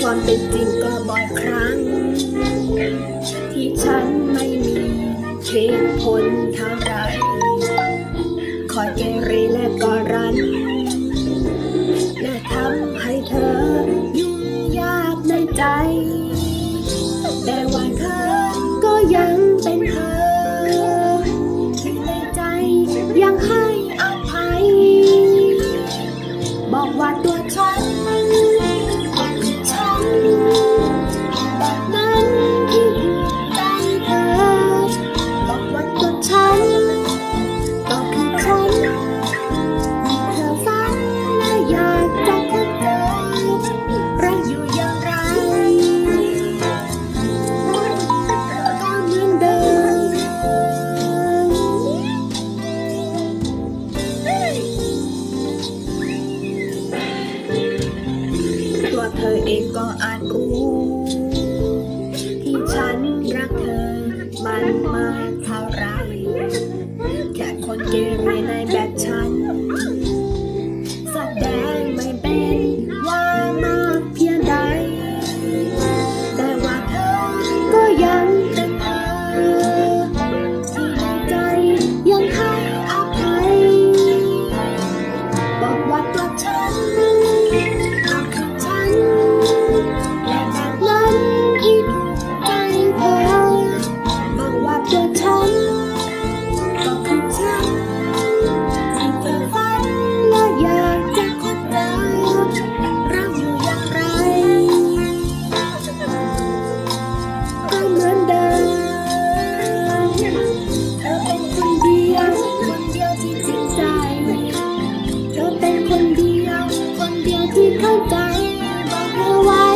ความเป็นจริงก็บ่อยครั้ง ที่ฉันไม่มีเหตุผลเท่าไรคอยเกเรและก็รัน และทำให้เธอยุ่งยากในใจ ธอเองก็อาจรู้ ที่ฉันรักเธอมันมากเท่าไร แค่คนเกเรในแบบฉัน แสดงไม่เป็นว่ามากเพียงใด แต่ว่าเธอก็ยังเป็นเธอ ที่ในใจยังให้อภัย บอกว่าตัวฉัน ใจบอกเธอว่